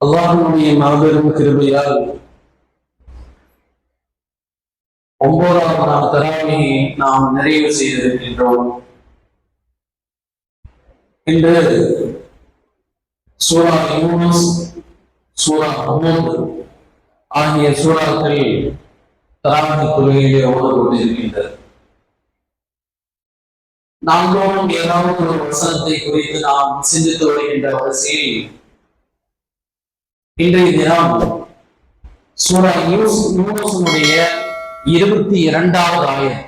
அல்லாஹனுடைய மாபெரும் கிருபையால் ஒன்பதாம் நாள் தராவியை நாம் நிறைவு செய்திருக்கின்றோம். இன்று சூரா யூனஸ் சூரா அமோத் ஆகிய சூறாக்கள் தராவி கொள்கையிலே ஓடப்பட்டிருக்கின்றது நாள்தோறும் ஏதாவது ஒரு வசனத்தை குறித்து நாம் சிந்தித்து வருகின்ற வரிசையில் இன்றைய தினம் சூரா யூஸ் யூனோசனுடைய இருபத்தி இரண்டாவது ஆயம்.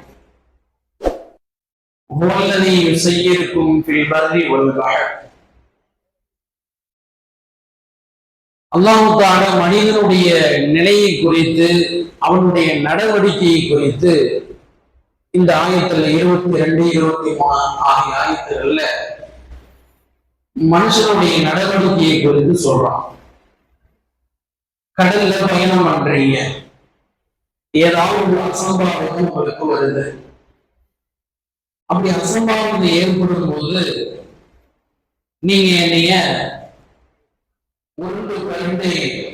உள்ளதை செய்யிருக்கும் பில்பர்ரி ஒழுங்காக அல்லாஹுக்கான மனிதனுடைய நிலையை குறித்து அவனுடைய நடவடிக்கையை குறித்து இந்த ஆயத்துல இருபத்தி ரெண்டு இருபத்தி மூணு ஆகிய ஆயத்துகள்ல மனுஷனுடைய நடவடிக்கையை குறித்து சொல்றான். கடல்ல பயணம் பண்றீங்க. ஏதாவது ஒரு அசம்பாவிதம் உங்களுக்கு வருது. அப்படி அசம்பாவிதம் ஏற்படும் போது நீங்க என்னைய ஒன்று கண்டு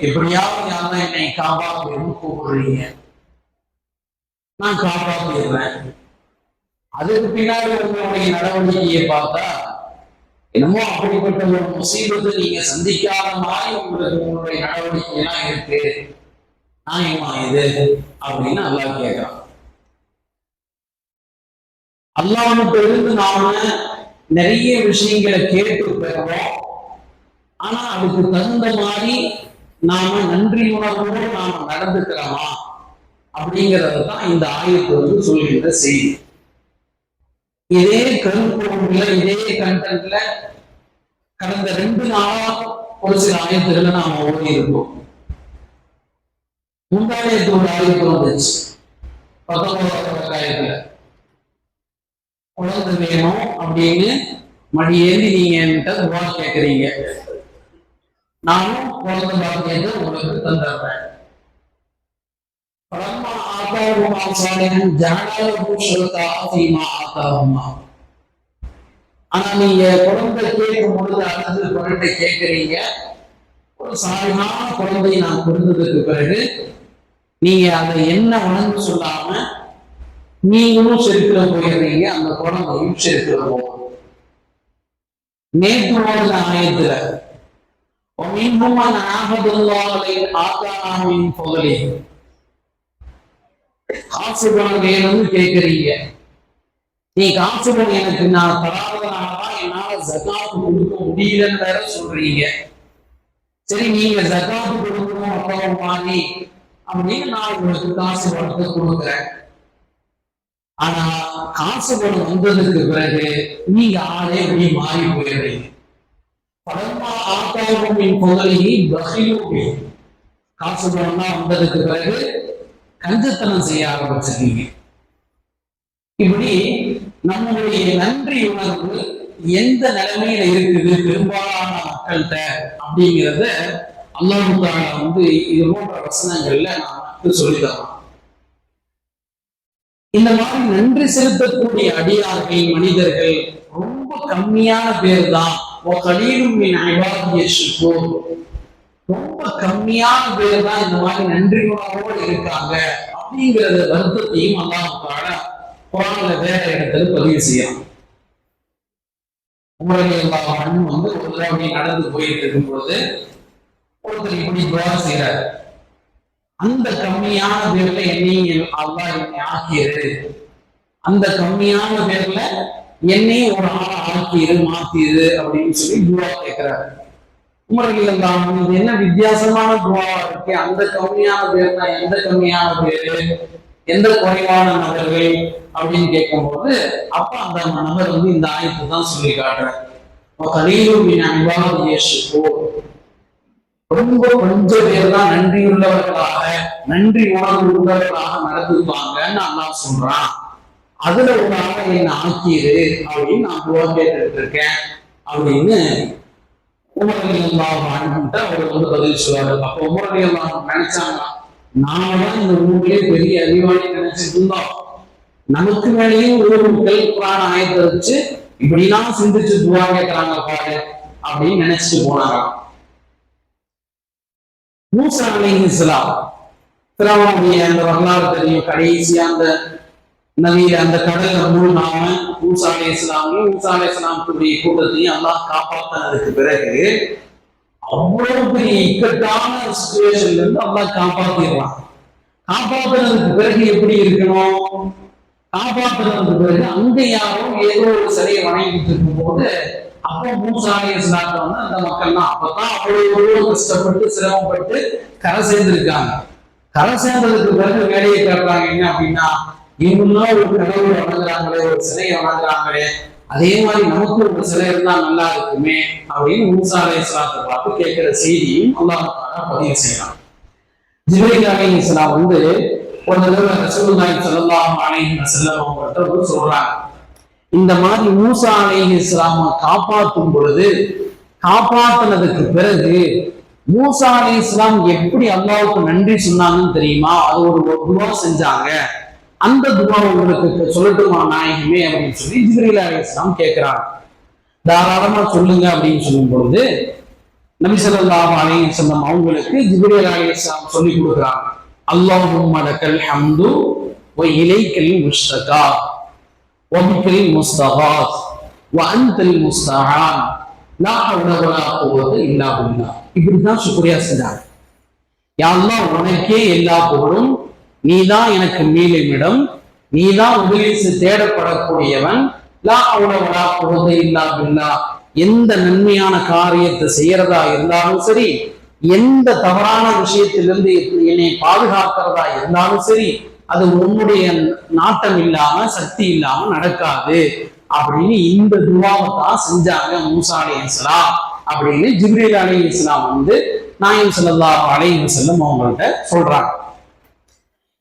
எப்படியாவது யாரும் என்னை காப்பாற்றுன்னு கூப்பிடுறீங்க. நான் காப்பாற்றிடுறேன் அதுக்கு பின்னாடி உங்களுடைய நடவடிக்கையை பார்த்தா என்னமோ அப்படிப்பட்ட ஒரு முசீபத்தை நீங்க சந்திக்காத மாதிரி உங்களுக்கு உங்களுடைய நடவடிக்கை எல்லாம் இருக்கு. நியாயமா இது? அப்படின்னு அல்லாஹ் கேட்கிறான். அல்லாவுக்கு இருந்து நாம நிறைய விஷயங்களை கேட்டு பெறுவோம். ஆனா அதுக்கு தகுந்த மாதிரி நாம நன்றி உணர்வோடு நாம நடந்துக்கிறோமா? அப்படிங்கறது தான் இந்த ஆயத்தை வந்து சொல்கின்ற செய்தி. இதே கருப்பொருள்ல இதே கண்டென்ட்ல கடந்த ரெண்டு நாளா ஒரு சில ஆயத்துகளை நாம ஓடி இருக்கோம். முந்தாயத்து ஒரு ஆயத்து வந்துச்சு? பத்தொன்பதாவது ஆயத்துல குழந்தை வேணும் அப்படின்னு மணி ஏந்தி நீங்க என்கிட்ட துவா கேட்கறீங்க. நானும் குழந்தை பாக்கியத்தை உங்களுக்கு தந்துடுறேன். آتاهما صالحا جعله شركاء فيما آتاهما ஆனா நீங்க குழந்தை கேட்கும் பொழுது அல்லது குழந்தை கேட்கிறீங்க ஒரு சாலிகான குழந்தை நான் கொடுத்ததுக்கு பிறகு நீங்க அதை என்ன வணங்கு சொல்லாம நீங்களும் செருக்கில போயிடுறீங்க அந்த குழந்தையும் செருக்கில போகும் நேற்று ஓடுற ஆயத்துல ومنهم من عاهد الله لئن آتانا من فضله காசு பணம் வேணும்னு கேட்கறீங்க. நீ காசு பணம் எனக்கு நான் தராதனாலதான் என்னால ஜகாத்து கொடுக்க முடியலன்னு வேற சொல்றீங்க. சரி நீங்க ஜகாத்து கொடுக்கணும் அப்புறம் மாதிரி அப்படின்னு நான் உங்களுக்கு காசு பணத்தை கொடுக்குறேன். ஆனா காசு பணம் வந்ததுக்கு பிறகு நீங்க ஆளே இப்படி மாறி போயிடுறீங்க. படமா ஆத்தாவும் புகழி பகிலும் காசு பணம்லாம் வந்ததுக்கு பிறகு கஞ்சத்தனம் செய்ய ஆரம்பிச்சிருக்கீங்க. இப்படி நம்மளுடைய நன்றி உணர்வு எந்த நிலைமையில இருக்குது? பெரும்பாலான மக்கள்கிட்ட அப்படிங்கிறத அல்லாஹால வந்து இது போன்ற வசனங்கள்ல நமக்கு சொல்லித்தரோம் இந்த மாதிரி நன்றி செலுத்தக்கூடிய அடியார்கள் மனிதர்கள் ரொம்ப கம்மியான பேர் தான் ரொம்ப கம்மியான பேர் தான் இந்த மாதிரி நன்றி உணர்வோடு இருக்காங்க அப்படிங்கிறத வருத்தத்தையும் அல்லாஹால குரான்ல வேற இடத்துல பதிவு செய்யலாம் உங்களுடைய எல்லா மண் வந்து ஒரு தடவை அப்படி நடந்து போயிட்டு இருக்கும் பொழுது ஒருத்தர் இப்படி துவா செய்யறாரு அந்த கம்மியான பேர்ல என்னையும் அல்லா என்னை ஆக்கியது அந்த கம்மியான பேர்ல என்னையும் ஒரு ஆளை ஆக்கியது மாத்தியது அப்படின்னு சொல்லி துவா கேட்கிறாரு குமரகில் தான் இது என்ன வித்தியாசமான துவாவா இருக்கு? அந்த கம்மியான பேர்னா எந்த கம்மியான பேரு? எந்த குறைவான நபர்கள்? அப்படின்னு கேட்கும்போது அப்ப அந்த நபர் வந்து இந்த ஆயத்தை தான் சொல்லி காட்டுறார். ரொம்ப கொஞ்ச பேர் தான் நன்றி உள்ளவர்களாக நன்றி உணர்வு உள்ளவர்களாக நடந்துப்பாங்கன்னு அண்ணா சொல்றான். அதுல ஒரு ஆளை என்ன ஆக்கியது அப்படின்னு நான் துவா கேட்டுட்டு இருக்கேன் அப்படின்னு உமரடி எல்லாம் வாழ்ந்துட்டு அவர் வந்து பதில் சொல்லுவாரு அப்ப உமரடி எல்லாம் நினைச்சாங்க நாம தான் இந்த ஊர்லயே பெரிய அறிவாளி நினைச்சிட்டு இருந்தோம் நமக்கு மேலேயும் ஊருக்கள் புராண ஆயத்தை வச்சு இப்படிலாம் சிந்திச்சு துவா கேட்கறாங்க பாரு அப்படின்னு நினைச்சிட்டு போனாராம். மூசா அலைஹி இஸ்லாம் பிறவனுடைய அந்த வரலாறு தெரியும். கடைசியா அந்த நபி அந்த கடல்ல மூழ்காம ஊசா அலை இஸ்லாமையும் மூசா அலை இஸ்லாமுடைய கூட்டத்தையும் அல்லாஹ் காப்பாத்தினதுக்கு பிறகு அவ்வளவு பெரிய இக்கட்டான சுச்சுவேஷன்ல இருந்து அல்லாஹ் காப்பாத்திடலாம் காப்பாத்துறதுக்கு பிறகு எப்படி இருக்கணும்? காப்பாத்துறதுக்கு பிறகு அங்க யாரோ ஏதோ ஒரு சிலையை வணங்கிட்டு இருக்கும் போது அப்போ மூசா அலை இஸ்லாத்தை வந்து அந்த மக்கள்லாம் அப்பதான் அவ்வளவு கஷ்டப்பட்டு சிரமப்பட்டு கரை சேர்ந்திருக்காங்க. கரை சேர்ந்ததுக்கு பிறகு வேலையை கேட்கறாங்க என்ன அப்படின்னா இவங்கெல்லாம் ஒரு கடவுளை வணங்குறாங்களே ஒரு சிலையை வணங்குறாங்களே அதே மாதிரி நமக்கு ஒரு சிலை இருந்தா நல்லா இருக்குமே அப்படின்னு மூசா அலை இஸ்லாத்தை பார்த்து கேட்கிற செய்தியும் அல்லாஹ் பதிவு செய்யலாம் ஜிப்ரீல் அலைஹி இஸ்லாம் வந்து ஒரு தடவை ரசூலுல்லாஹி ஸல்லல்லாஹு அலைஹி வஸல்லம் அவங்கள்ட்ட வந்து சொல்றாங்க. இந்த மாதிரி மூசா அலைஹி இஸ்லாம காப்பாற்றும் பொழுது காப்பாத்தினதுக்கு பிறகு மூசா அலி இஸ்லாம் எப்படி அல்லாவுக்கு நன்றி சொன்னாங்கன்னு தெரியுமா? அது ஒரு துவா செஞ்சாங்க. அந்த துவா உங்களுக்கு சொல்லட்டுமா நாயகமே அப்படின்னு சொல்லி ஜிப்ரீல் அலை கேட்கிறாங்க தாராளமா சொல்லுங்க அப்படின்னு சொல்லும் பொழுது நபிசல்லாஹ் அலைய செல்லம் அவங்களுக்கு ஜிப்ரீல் அலைஹிஸ்ஸலாம் சொல்லி கொடுக்குறாங்க அல்லாஹும் மலக்கல் ஹம்து வ இலைக்கல் முஷ்தகா வ பிக்கல் வந்தல் முஸ்தகான் அன்தல் லா ஹவ்ல வலா இல்லா இப்படி தான் சுக்ரியா செஞ்சாங்க. யாருலாம் உனக்கே எல்லா புகழும் நீதான் எனக்கு மீளுமிடம் நீதான் உபயோகித்து தேடப்படக்கூடியவன். லா ஹவ்ல வலா இல்லா பில்லா. எந்த நன்மையான காரியத்தை செய்யறதா இருந்தாலும் சரி எந்த தவறான விஷயத்திலிருந்து என்னை பாதுகாக்கிறதா இருந்தாலும் சரி அது உன்னுடைய நாட்டம் இல்லாம சக்தி இல்லாம நடக்காது. அப்படின்னு இந்த துவாவை தான் செஞ்சாங்க மூசா அலி இஸ்லாம் அப்படின்னு ஜிப்ரீல் அலி இஸ்லாம் வந்து நாயம் செல்லல்லா அலைஹி வஸல்லம் அவங்கள்ட்ட சொல்றாங்க.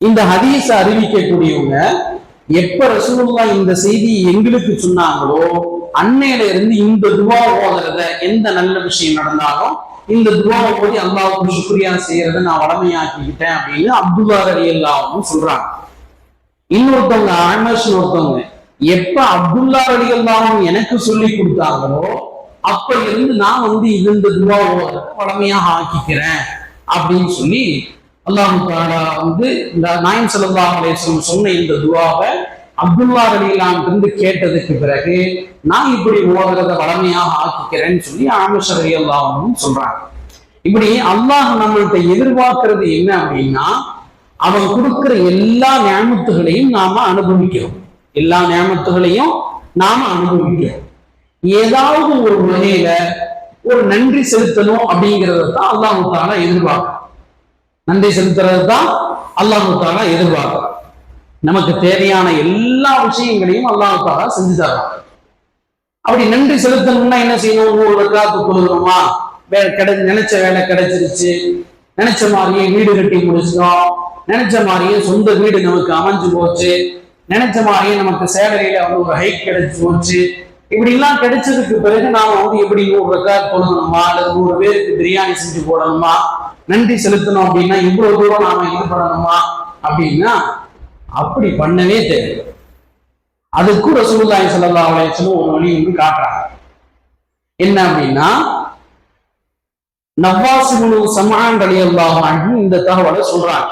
இந்த ஹதீஸ அறிவிக்கக்கூடியவங்க எப்ப ரசூலுல்லா இந்த செய்தி எங்களுக்கு சொன்னாங்களோ அன்னையில இருந்து இந்த துவா ஓதுறத எந்த நல்ல விஷயம் நடந்தாலும் இந்த துவாவை போய் அல்லாவுக்கு சுக்ரியா செய்யறத நான் வளமையாக்கிக்கிட்டேன் அப்படின்னு அப்துல்லா அலி அல்லாவும் சொல்றாங்க. இன்னொருத்தவங்க ஆமர்ஸ் ஒருத்தவங்க எப்ப அப்துல்லா அலி அல்லாவும் எனக்கு சொல்லி கொடுத்தாங்களோ அப்ப இருந்து நான் வந்து இது இந்த துவா ஓதுறத வளமையாக ஆக்கிக்கிறேன் அப்படின்னு சொல்லி அல்லாஹு தாலா வந்து இந்த நாயம் ஸல்லல்லாஹு அலேசன் சொன்ன இந்த துவாவை அப்துல்லா ரலியல்லாஹு இருந்து கேட்டதுக்கு பிறகு நான் இப்படி ஓதுறத வளமையாக ஆக்கிக்கிறேன்னு சொல்லி ஆமிஷ் ரலியல்லாஹு சொல்றாங்க. இப்படி அல்லாஹ் நம்மள்கிட்ட எதிர்பார்க்கறது என்ன அப்படின்னா அவன் கொடுக்கிற எல்லா ஞாபகத்துகளையும் நாம அனுபவிக்கிறோம். எல்லா ஞாபகத்துகளையும் நாம அனுபவிக்கிறோம். ஏதாவது ஒரு வகையில ஒரு நன்றி செலுத்தணும் அப்படிங்கிறத தான் அல்லாஹு தாலா எதிர்பார்க்கிறான். நன்றி செலுத்துறது தான் அல்லாஹு தாலா எதிர்பார்க்கிறான். நமக்கு தேவையான எல்லா விஷயங்களையும் அல்லாஹு தாலா செஞ்சு தர்றான். அப்படி நன்றி செலுத்தணும்னா என்ன செய்யணும்? ஒரு காத்து கொடுக்கணுமா? வேலை கிடை நினைச்ச வேலை கிடைச்சிருச்சு. நினைச்ச மாதிரியே வீடு கட்டி முடிச்சிட்டோம். நினைச்ச மாதிரியே சொந்த வீடு நமக்கு அமைஞ்சு போச்சு. நினைச்ச மாதிரியே நமக்கு சேலரியில வந்து ஒரு ஹைக் கிடைச்சு போச்சு. இப்படி எல்லாம் கிடைச்சதுக்கு பிறகு நாம வந்து எப்படி நூறு ரெக்கார்ட் கொடுக்கணுமா? அல்லது நூறு பேருக்கு பிரியாணி செஞ்சு போடணுமா? நன்றி செலுத்தணும் அப்படின்னா இவ்வளவு தூரம் நாம இது பண்ணணுமா அப்படின்னா அப்படி பண்ணவே தேவை அதுக்கும் ரசூலுல்லாஹி ஸல்லல்லாஹு அலைஹி வஸல்லம் ஒரு வழி வந்து காட்டுறாங்க. என்ன அப்படின்னா நவாசிபுனு சமான் ரலியல்லாஹு அன்ஹு இந்த தகவலை சொல்றாங்க.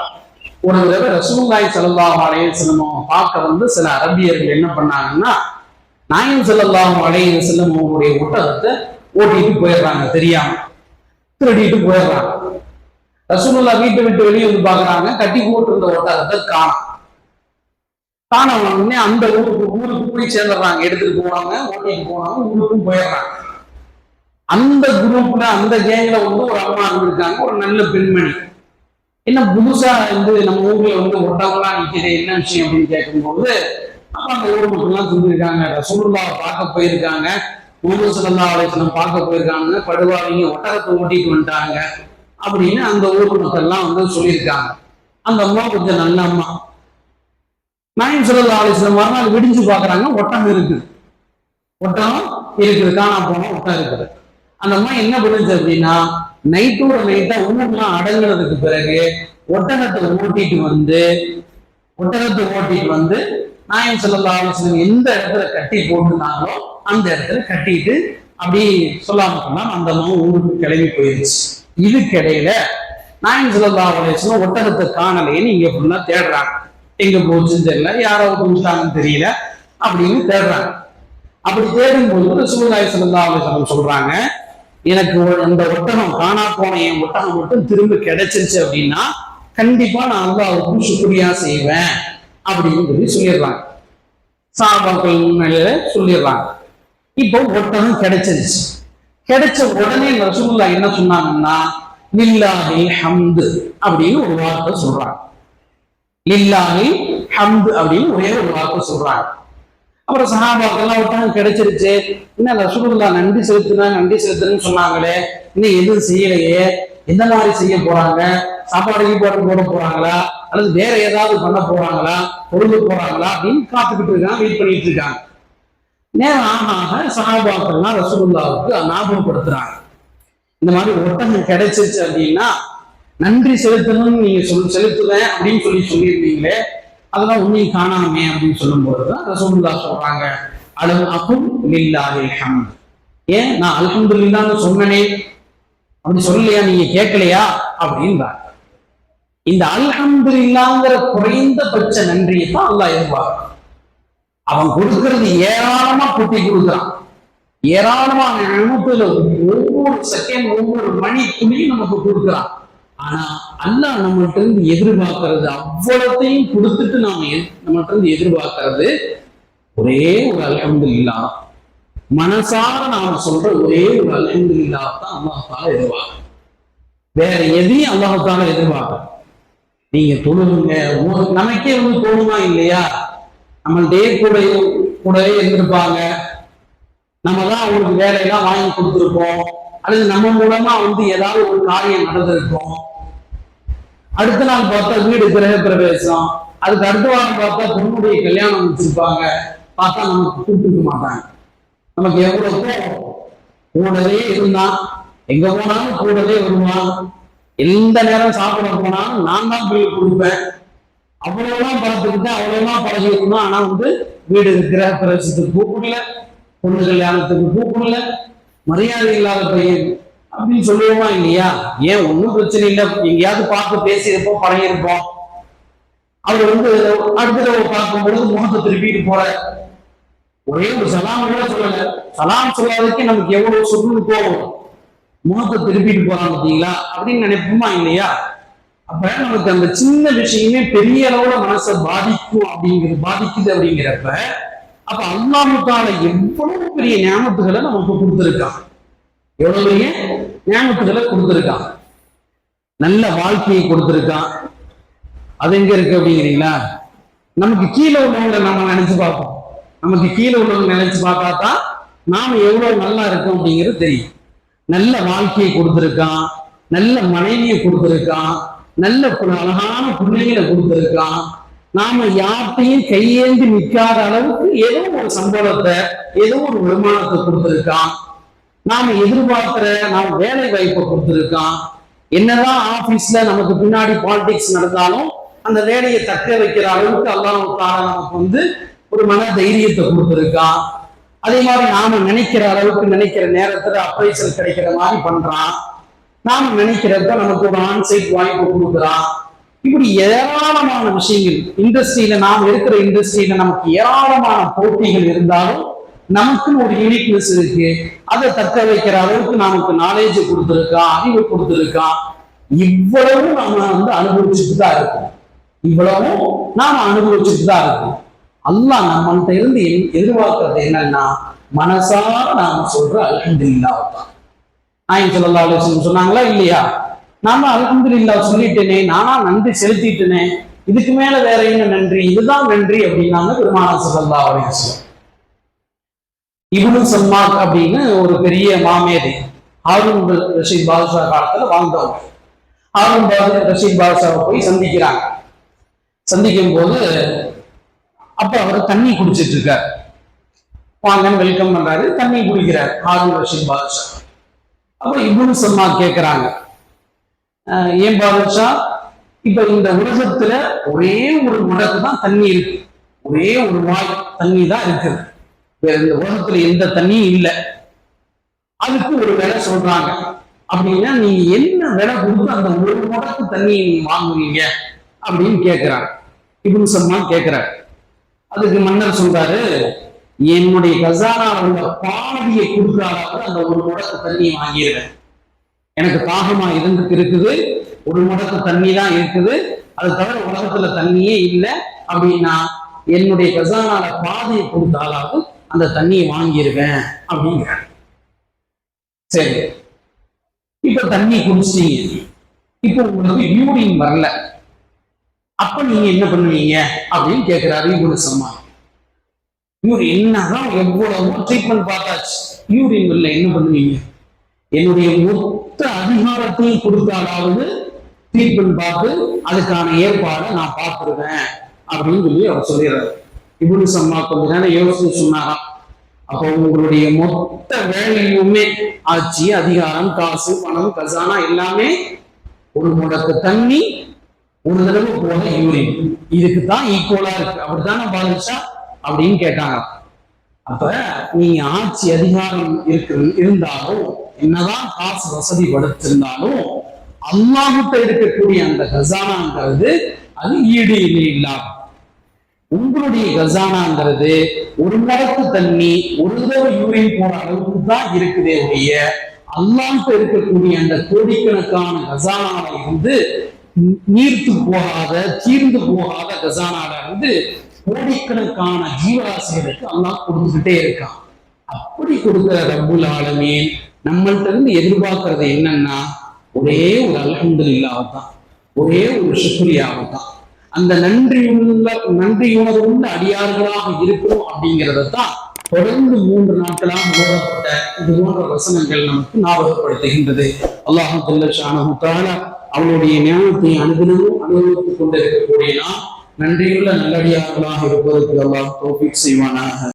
ஒரு தடவை ரசூல்லாய் ஸல்லல்லாஹு அலைஹி பார்க்க வந்து சில அரபியர்கள் என்ன பண்ணாங்கன்னா நாயம் ஸல்லல்லாஹு அலைஹி வஸல்லம் அவங்களுடைய ஒட்டகத்தை ஓட்டிட்டு போயிடுறாங்க தெரியாம. திருடிட்டு போயிடுறாங்க. ரசூலுல்லா வீட்டை விட்டு வெளியே வந்து பாக்குறாங்க கட்டி போட்டிருந்த ஒட்டகத்தை காணும். காண உடனே அந்த ஊருக்கு ஊருக்கு போய் சேர்ந்துடுறாங்க. எடுத்துட்டு போனாங்க ஓட்டைக்கு போனாங்க ஊருக்கும் போயிடுறாங்க. அந்த குரூப்ல அந்த கேங்ல வந்து ஒரு அம்மா இருந்திருக்காங்க. ஒரு நல்ல பெண்மணி. என்ன புதுசா வந்து நம்ம ஊர்ல வந்து ஒட்டவங்களாம் நிக்குது என்ன விஷயம் அப்படின்னு கேட்கும்போது அப்ப அந்த ஊர் மக்கள்லாம் சொல்லியிருக்காங்க ரசூலுல்லாவை பார்க்க போயிருக்காங்க. முகமது சல்லா ஆலோசனம் பார்க்க போயிருக்காங்க. படுவாளிங்க ஒட்டகத்தை ஓட்டிட்டு வந்துட்டாங்க. அப்படின்னு அந்த ஊர் மக்கள்லாம் வந்து சொல்லியிருக்காங்க. அந்த அம்மா கொஞ்சம் நல்ல அம்மா. நாயம் சல்லா ஆலோசனை மறுநாள் விடிஞ்சு பார்க்கறாங்க ஒட்டம் இருக்குது. ஒட்டம் இருக்குது காணா போனோம் ஒட்டம் இருக்குது. அந்த அம்மா என்ன பண்ணுச்சு அப்படின்னா நைட்டோட நைட்டா ஊர்லாம் அடங்குனதுக்கு பிறகு ஒட்டகத்தை ஓட்டிட்டு வந்து ஒட்டகத்தை ஓட்டிட்டு வந்து நாயம் சல்லா ஆலோசனை எந்த இடத்துல கட்டி போட்டுனாங்களோ அந்த இடத்துல கட்டிட்டு அப்படி சொல்லாம சொன்னா அந்த அம்மா ஊருக்கு கிளம்பி போயிருச்சு. இதுக்கிடையில நாயின் சொல்லா அலிஸ்லாம் ஒட்டகத்தை காணலைன்னு இங்க ஃபுல்லா தேடுறாங்க. எங்க போச்சுன்னு தெரியல யாரோ கொடுத்தாங்கன்னு தெரியல அப்படின்னு தேடுறாங்க. அப்படி தேடும்போது போது ஸல்லல்லாஹு அலைஹி சொல்றாங்க எனக்கு அந்த ஒட்டகம் காணா போன என் ஒட்டகம் மட்டும் திரும்ப கிடைச்சிருச்சு அப்படின்னா கண்டிப்பா நான் அல்லாஹ்வுக்கு சுக்ரியா செய்வேன் அப்படின்னு சொல்லி சொல்லிடுறாங்க. சாபாக்கள் முன்னிலையில சொல்லிடுறாங்க. இப்போ ஒட்டகம் கிடைச்சிருச்சு. கிடைச்ச உடனே ரசூலுல்லாஹ் என்ன சொன்னாங்கன்னா லில்லாஹில் ஹம்து அப்படின்னு ஒரு வார்த்தை சொல்றாங்க. லில்லாஹில் ஹம்து அப்படின்னு ஒரே ஒரு வார்த்தை சொல்றாங்க. அப்புறம் சகாபாக்கெல்லாம் ஒருத்தவங்க கிடைச்சிருச்சு. என்ன ரசூலுல்லா நன்றி செலுத்துனா நன்றி செலுத்துன்னு சொன்னாங்களே இன்னும் எதுவும் செய்யலையே? எந்த மாதிரி செய்ய போறாங்க? சாப்பாடு கீப்பாடு போட போறாங்களா? அல்லது வேற ஏதாவது பண்ண போறாங்களா? பொருள் போறாங்களா? அப்படின்னு காத்துக்கிட்டு இருக்காங்க வெயிட் பண்ணிட்டு இருக்காங்க. நேரம் ஆக ஆக சஹாபாக்கள்லாம் ரசூலுல்லாவுக்கு ஞாபகப்படுத்துறாங்க. இந்த மாதிரி ஒட்டகம் கிடைச்சிருச்சு அப்படின்னா நன்றி செலுத்தணும்னு நீங்க சொல் செலுத்துவேன் அப்படின்னு சொல்லி சொல்லியிருந்தீங்களே அதெல்லாம் உண்மையை காணாமே அப்படின்னு சொல்லும்போது தான் ரசூலுல்லா சொல்றாங்க. அலம் அகும் லில்லாஹில் ஏன்? நான் அல்ஹம்துலில்லான்னு சொன்னனே. அப்படி சொல்லலையா? நீங்க கேட்கலையா? அப்படின்றாங்க. இந்த அல்ஹம்துலில்லாங்கிற குறைந்தபட்ச நன்றியை தான் அல்லாஹ் எதிர்பார்க்கும் அவன் கொடுக்கறது ஏராளமா கூட்டி கொடுக்குறான். ஏராளமான அனுமத்துல ஒவ்வொரு செகண்ட் ஒவ்வொரு மணி துணியும் நமக்கு கொடுக்குறான். ஆனா அல்லாஹ் நம்மள்ட்ட இருந்து எதிர்பார்க்கறது அவ்வளத்தையும் கொடுத்துட்டு நாம எ- நம்மள்ட்ட இருந்து எதிர்பார்க்கறது ஒரே ஒரு இல்லா மனசார நாம சொல்ற ஒரே ஒரு அல்ஹம்துலில்லா தான் அல்லாஹால எதிர்பார்க்கும் வேற எதையும் அல்லாஹால எதிர்பார்க்க நீங்க தொழுவுங்க நமக்கே வந்து தோணுமா இல்லையா? நம்மள்டே கூட கூடவே இருந்திருப்பாங்க. நம்ம தான் அவங்களுக்கு வேலையெல்லாம் வாங்கி கொடுத்துருப்போம். அல்லது நம்ம மூலமா வந்து ஏதாவது ஒரு காரியம் நடந்திருக்கும். அடுத்த நாள் பார்த்தா வீடு கிரக பிரவேசம் அதுக்கு அடுத்த வாரம் பார்த்தா பொண்ணுடைய கல்யாணம் வச்சிருப்பாங்க பார்த்தா நமக்கு கூப்பிட்டுக்க மாட்டாங்க. நமக்கு எவ்வளவு கூடவே இருந்தான். எங்க போனாலும் கூடவே வருவான். எந்த நேரம் சாப்பிட போனாலும் நான் தான் பில் கொடுப்பேன். அவ்வளவுதான் பழத்துக்கிட்டேன் அவ்வளவுதான் பழகிருக்கணும் ஆனா வந்து வீடு இருக்கிற பிரவேசத்துக்கு கூப்பிடல பொண்ணு கல்யாணத்துக்கு கூப்பிடல மரியாதை இல்லாத பையன். அப்படின்னு சொல்லுவோமா இல்லையா? ஏன்? ஒன்றும் பிரச்சனை இல்லை. எங்கேயாவது பார்த்து பேசியிருப்போம் பழகிருப்போம் அவர் வந்து அடுத்த தடவை பார்க்கும் பொழுது முகத்தை திருப்பிட்டு போற ஒரே ஒரு சலாம் கூட சொல்லல. சலாம் சொல்லாததுக்கு நமக்கு எவ்வளவு சொல்லுன்னு போகும் முகத்தை திருப்பிட்டு போறான் பார்த்தீங்களா? அப்படின்னு நினைப்போமா இல்லையா? அப்ப நமக்கு அந்த சின்ன விஷயமே பெரிய அளவுல மனசை பாதிக்கும் அப்படிங்கிறது பாதிக்குது அப்படிங்கிறப்ப அப்ப அல்லாமுத்தால எவ்வளவு பெரிய ஞாபகத்துகளை நமக்கு கொடுத்துருக்கான்? எவ்வளவு பெரிய ஞாபகத்துகளை கொடுத்துருக்கான்? நல்ல வாழ்க்கையை கொடுத்துருக்கான். அது எங்க இருக்கு அப்படிங்கிறீங்களா? நமக்கு கீழே உள்ளவங்களை நம்ம நினைச்சு பார்ப்போம். நமக்கு கீழே உள்ளவங்க நினைச்சு பார்த்தா தான் நாம எவ்வளவு நல்லா இருக்கோம் அப்படிங்கிறது தெரியும். நல்ல வாழ்க்கையை கொடுத்துருக்கான். நல்ல மனைவியை கொடுத்துருக்கான். நல்ல அழகான பிள்ளைகளை கொடுத்துருக்கான் நாம யார்ட்டையும் கையேந்தி நிற்காத அளவுக்கு ஏதோ ஒரு சம்பளத்தை ஏதோ ஒரு வருமானத்தை கொடுத்துருக்கான் நாம எதிர்பார்க்கிற நாம் வேலை வாய்ப்பை கொடுத்துருக்கான் என்னதான் ஆபீஸ்ல நமக்கு பின்னாடி பாலிடிக்ஸ் நடந்தாலும் அந்த வேலையை தக்க வைக்கிற அளவுக்கு அல்லாஹ் நமக்கு வந்து ஒரு மன தைரியத்தை கொடுத்துருக்கான் அதே மாதிரி நாம நினைக்கிற அளவுக்கு நினைக்கிற நேரத்துல அப்ரைசல் கிடைக்கிற மாதிரி பண்றான். நாம நினைக்கிறப்ப நமக்கு ஒரு ஆன்சைட் வாய்ப்பு கொடுக்குறான் இப்படி ஏராளமான விஷயங்கள். இண்டஸ்ட்ரியில நாம் இருக்கிற இண்டஸ்ட்ரியில நமக்கு ஏராளமான போட்டிகள் இருந்தாலும் நமக்குன்னு ஒரு யூனிக்னஸ் இருக்கு. அதை தக்க வைக்கிற அளவுக்கு நமக்கு நாலேஜ் கொடுத்துருக்கான் அறிவு கொடுத்துருக்கான் இவ்வளவும் நாம வந்து அனுபவிச்சுட்டு தான் இருக்கோம். இவ்வளவும் நாம அனுபவிச்சுட்டு தான் இருக்கோம். அல்லாஹ் நம்மள்கிட்ட இருந்து எதிர்பார்க்கறது என்னன்னா மனசார நாம சொல்ற அல்ஹம்துலில்லாஹ். தான் நாயம் ஸல்லல்லாஹு அலைஹி சொன்னாங்களா? இல்லையா? நாம இல்லா சொல்லிட்டேனே நானா நன்றி செலுத்திட்டேனே இதுக்கு மேல வேற என்ன நன்றி? இதுதான் நன்றி அப்படின்னாங்க பெருமானா ஸல்லல்லாஹு அலைஹி இவனு இப்னு சம்மாக் அப்படின்னு ஒரு பெரிய மாமேதை ஹாரூன் ரஷீத் பாதுஷா காலத்துல வாழ்ந்தவங்க ஹாரூன் பாது ரஷீத் பாதுஷாவை போய் சந்திக்கிறாங்க. சந்திக்கும் போது அப்ப அவர் தண்ணி குடிச்சிட்டு இருக்கார். வாங்கன்னு வெல்கம் பண்றாரு தண்ணி குடிக்கிறார் ஹாரூன் ரஷீத் பாதுஷா. அப்ப இப்னு சம்மா கேட்கிறாங்க ஏன் பாதிச்சா இப்ப இந்த உலகத்துல ஒரே ஒரு முடக்கு தான் தண்ணி இருக்கு. ஒரே ஒரு வாய் தண்ணி தான் இருக்குது. வேற இந்த உலகத்துல எந்த தண்ணியும் இல்லை. அதுக்கு ஒரு வேலை சொல்றாங்க. அப்படின்னா நீங்க என்ன விலை கொடுத்து அந்த ஒரு முடக்கு தண்ணியை நீங்க வாங்குவீங்க அப்படின்னு கேட்கிறாங்க இப்னு சம்மான் கேட்கிறார் அதுக்கு மன்னர் சொல்றாரு என்னுடைய கசானா உள்ள பாதியை கொடுக்குறாளாவது அந்த ஒரு முடக்கு தண்ணியை வாங்கிடுவேன் எனக்கு தாகமா இருந்துட்டு இருக்குது. ஒரு முடக்கு தண்ணி தான் இருக்குது. அது தவிர உலகத்துல தண்ணியே இல்லை. அப்படின்னா என்னுடைய கசானால பாதையை கொடுத்தாலாவது அந்த தண்ணியை வாங்கிடுவேன் அப்படிங்கிற சரி. இப்ப தண்ணி குடிச்சிட்டீங்க. இப்போ உங்களுக்கு யூரின் வரல. அப்ப நீங்க என்ன பண்ணுவீங்க? அப்படின்னு கேட்கிறாரு இவரு சம்மா இவர் என்னதான் எவ்வளவு ட்ரீட்மெண்ட் பார்த்தாச்சு. யூரின் வரல என்ன பண்ணுவீங்க? என்னுடைய மொத்த அதிகாரத்தையும் கொடுத்தாலாவது ட்ரீட்மெண்ட் பார்த்து அதுக்கான ஏற்பாடை நான் பார்த்துருவேன் அப்படின்னு சொல்லி அவர் சொல்லிடுறாரு. இப்படி சம்மா கொஞ்ச நேரம் யோசிச்சு சொன்னாராம் அப்போ உங்களுடைய மொத்த வேலையுமே ஆட்சி அதிகாரம் காசு பணம் கசானா எல்லாமே ஒரு முடக்கு தண்ணி ஒரு தடவை போல யூரின் இதுக்கு தான் ஈக்குவலா இருக்கு. அப்படித்தானே பாதிச்சா அப்படின்னு கேட்டாங்க. அப்ப நீங்க ஆட்சி அதிகாரம் இருக்கு இருந்தாலும் என்னதான் காசு வசதி படுத்திருந்தாலும் அல்லாஹிட்ட இருக்கக்கூடிய அந்த கசானாங்கிறது அது ஈடு இணை இல்லாம உங்களுடைய கசானாங்கிறது ஒரு முடக்கு தண்ணி ஒரு தடவை யூரின் போற அளவுக்கு தான் இருக்குதே உடைய அல்லாஹ் இருக்கக்கூடிய அந்த கோடிக்கணக்கான கசானாவை வந்து நீர்த்து போகாத தீர்ந்து போகாத கசானால இருந்து கோடிக்கணக்கான ஜீவராசிகளுக்கு அல்லாஹ் கொடுத்துக்கிட்டே இருக்கான். அப்படி கொடுக்கிற ரப்புல் ஆலமீன் நம்மள்ட்ட இருந்து எதிர்பார்க்கறது என்னன்னா ஒரே ஒரு அல்ஹம்துலில்லாஹ் தான் ஒரே ஒரு சுக்ரியாவதான். அந்த நன்றியுள்ள நன்றியுணர்வுள்ள அடியார்களாக இருக்கும் அப்படிங்கிறத தான் தொடர்ந்து மூன்று நாட்களாக ஓதப்பட்ட இது போன்ற வசனங்கள் நமக்கு ஞாபகப்படுத்துகின்றது. அல்லாஹு அவனுடைய ஞானத்தை அனுதினமும் அனுபவித்துக் கொண்டிருக்கக்கூடிய நான் நன்றியுள்ள நல்லடியார்களாக இருப்பதற்கு எல்லாம் தௌஃபீக் செய்வானாக.